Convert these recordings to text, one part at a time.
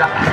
的。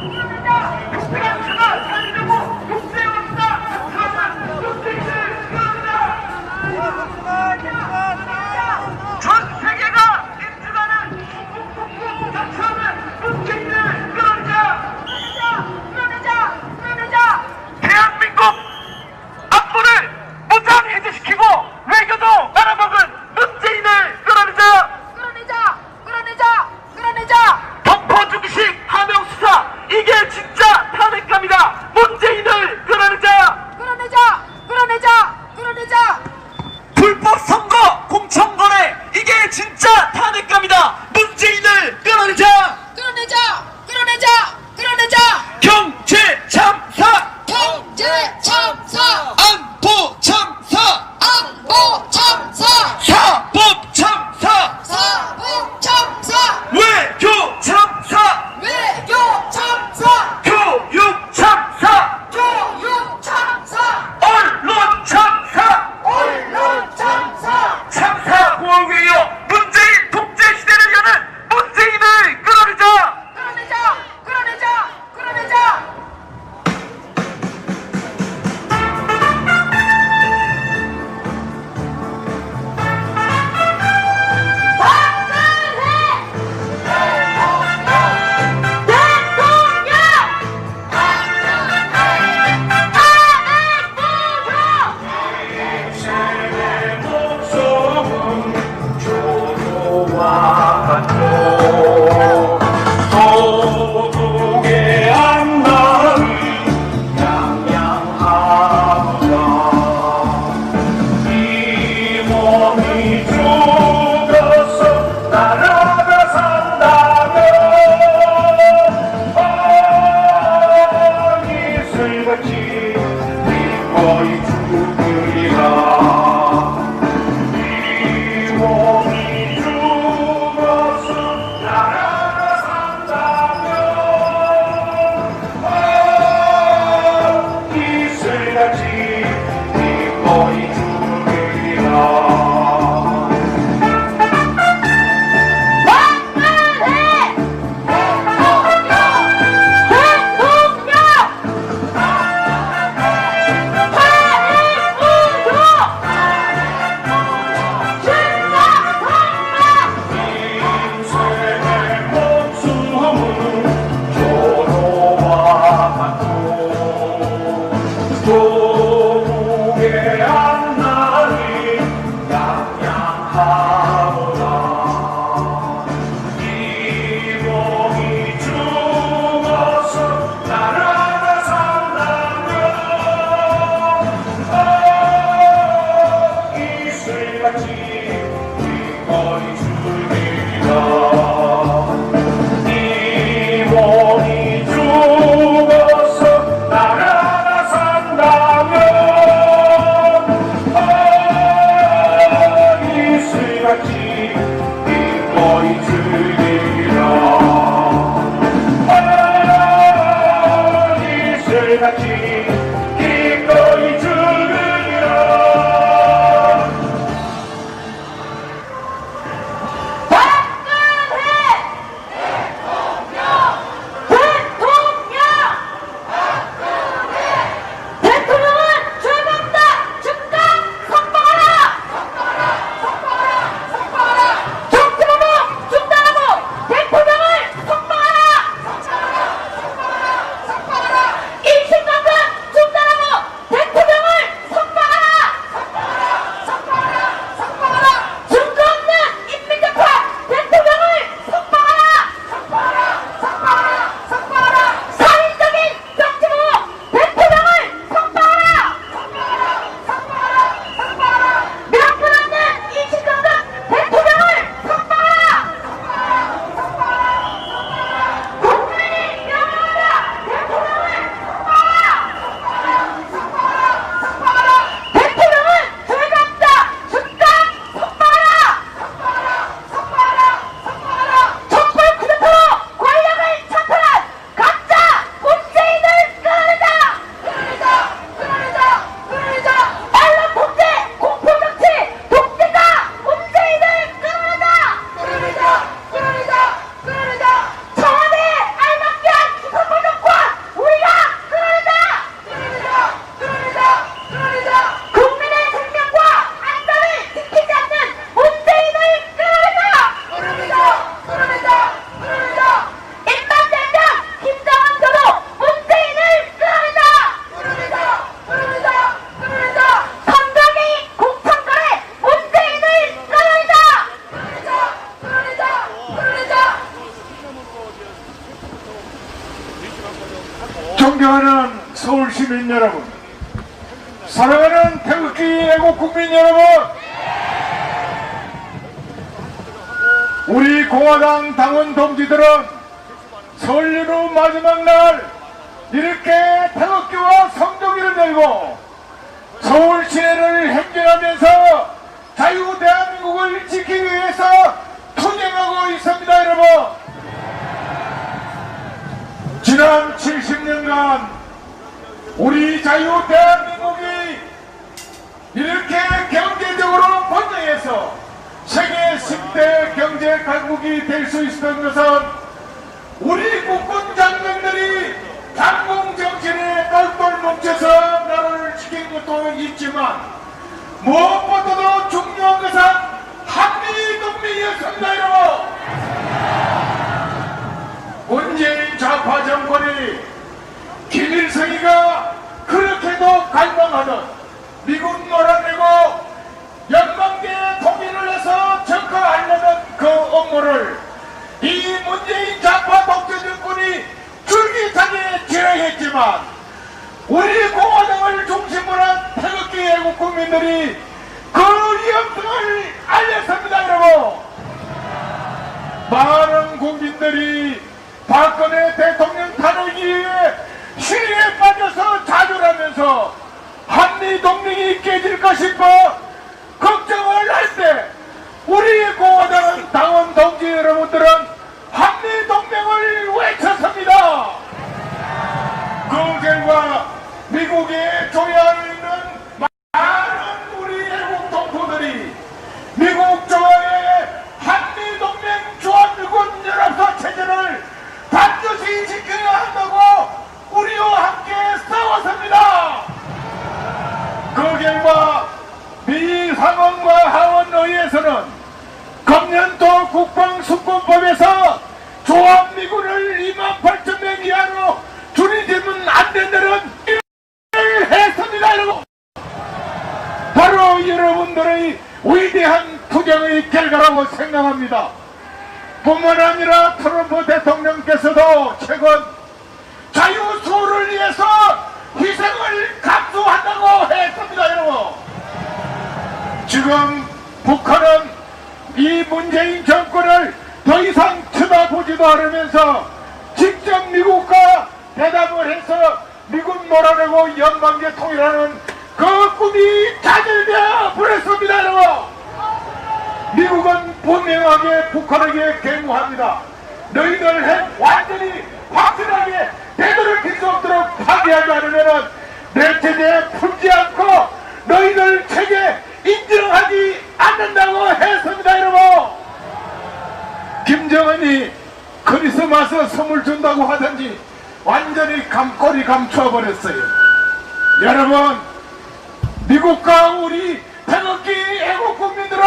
Thank you. 당원 동지들은 설리로 마지막 날 이렇게 태극기와 성조기를 들고 서울 시내를 행진하면서 자유 대한민국을 지키기 위해서 투쟁하고 있습니다, 여러분. 지난 70년간 우리 자유 대한민국이 이렇게 경제적으로 번영해서 세계 10대 경제 강국이 될 수 있었던 것은 우리 국군 장병들이 반공 정신에 똘똘 뭉쳐서 나라를 지킨 것도 있지만 무엇보다도 중요한 것은 한미 동맹이었습니다 여러분 문재인 좌파 정권이 김일성이가 그렇게도 갈망하던 미국 몰아내고 연방계 하려는 그 업무를 이 문재인 좌파 독재 정권이 줄기차게 진행했지만 우리 공화당을 중심으로 한 태극기 애국 국민들이 그 위험성을 알렸습니다 여러분. 많은 국민들이 박근혜 대통령 탄핵이 위해 시리에 빠져서 좌절하면서 한미 동맹이 깨질까 싶어 걱정을 할때 우리 공화당 당원 동지 여러분들은 한미 동맹을 외쳤습니다. 그 결과 미국에 조여하고 있는 많은 우리 애국 동포들이 미국 조항의 한미 동맹 조합미군 연합사 체제를 반드시 지켜야 한다고 우리와 함께 싸웠습니다. 그 결과 의회에서는 금년도 국방수권법에서 조합미군을 2만 8천 명 이하로 줄이지면 안 된다는 일을 했습니다 여러분. 바로 여러분들의 위대한 투쟁의 결과라고 생각합니다. 뿐만 아니라 트럼프 대통령께서도 최근 자유수호를 위해서 희생을 감수한다고 했습니다 여러분. 지금 북한은 이 문재인 정권을 더 이상 쳐다보지도 않으면서 직접 미국과 대답을 해서 미국 몰아내고 연방제 통일하는 그 꿈이 좌절되어 버렸습니다 여러분. 미국은 분명하게 북한에게 경고합니다. 너희들 핵 완전히 확실하게 되돌릴 수 없도록 파괴하지 않으면 내 체제에 풀지 않고 너희들 체제 인정하지 않는다고 했습니다 여러분. 김정은이 크리스마스 선물 준다고 하던지 완전히 감꼬리 감추어 버렸어요. 여러분 미국과 우리 태극기 애국 국민들은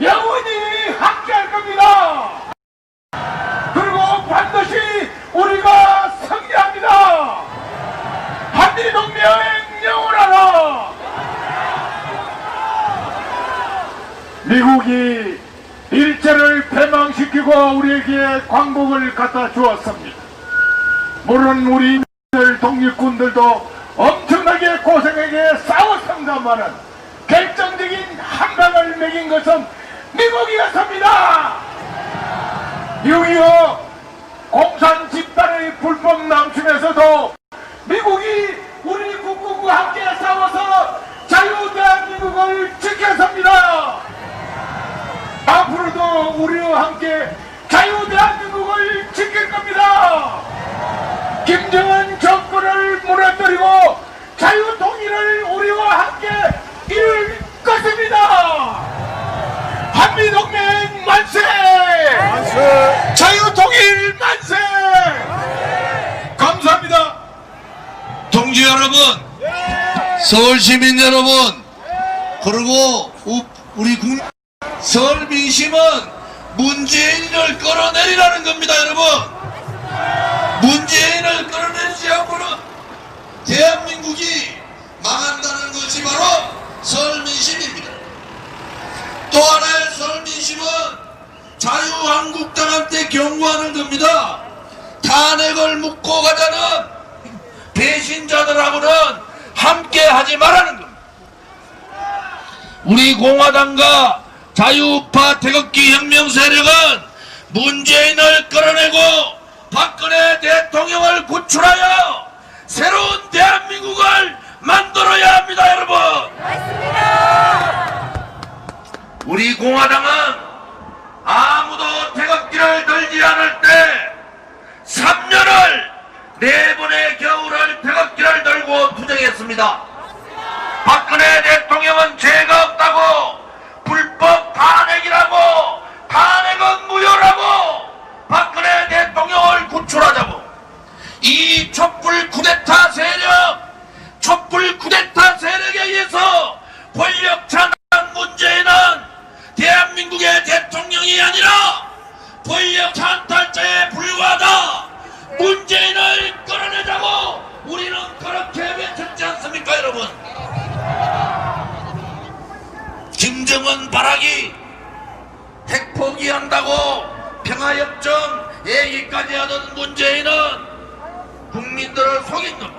영원히 함께할 겁니다. 그리고 반드시 우리가 승리합니다. 한미동맹 영원하라 미국이 일제를 패망시키고 우리에게 광복을 갖다 주었습니다. 물론 우리들 독립군들도 엄청나게 고생하게 싸웠습니다만은 결정적인 한 방을 매긴 것은 미국이었습니다. 6.25 공산 집단의 불법 남침에서도 미국이 우리 국군과 함께 싸워서 자유대한민국을 지켰습니다. 앞으로도 우리와 함께 자유대한민국을 지킬 겁니다. 김정은 정권을 무너뜨리고 자유통일을 우리와 함께 이룰 것입니다. 한미동맹 만세! 자유통일 만세! 감사합니다. 동지 여러분, 서울 시민 여러분, 그리고 우- 우리 국 서울 민심은 문재인을 끌어내리라는 겁니다 여러분. 문재인을 끌어내지 않고는 대한민국이 망한다는 것이 바로 서울 민심입니다. 또 하나의 서울 민심은 자유한국당한테 경고하는 겁니다. 탄핵을 묻고 가자는 배신자들하고는 함께 하지 말라는 겁니다. 우리 공화당과 자유우파 태극기 혁명 세력은 문재인을 끌어내고 박근혜 대통령을 구출하여 새로운 대한민국을 만들어야 합니다, 여러분. 우리 공화당은 아무도 태극기를 들지 않을 때 3년을 네 번의 겨울을 태극기를 들고 투쟁했습니다. 박근혜 대통령은 죄가 없다고 촛불 쿠데타 세력 촛불 쿠데타 세력에 의해서 권력 찬한 문재인은 대한민국의 대통령이 아니라 권력 찬탈자에 불과하다. 문재인을 끌어내자고 우리는 그렇게 외쳤지 않습니까 여러분? 김정은 발악이 핵 포기한다고 평화협정 얘기까지 하던 문재인은 국민들을 속인 겁니다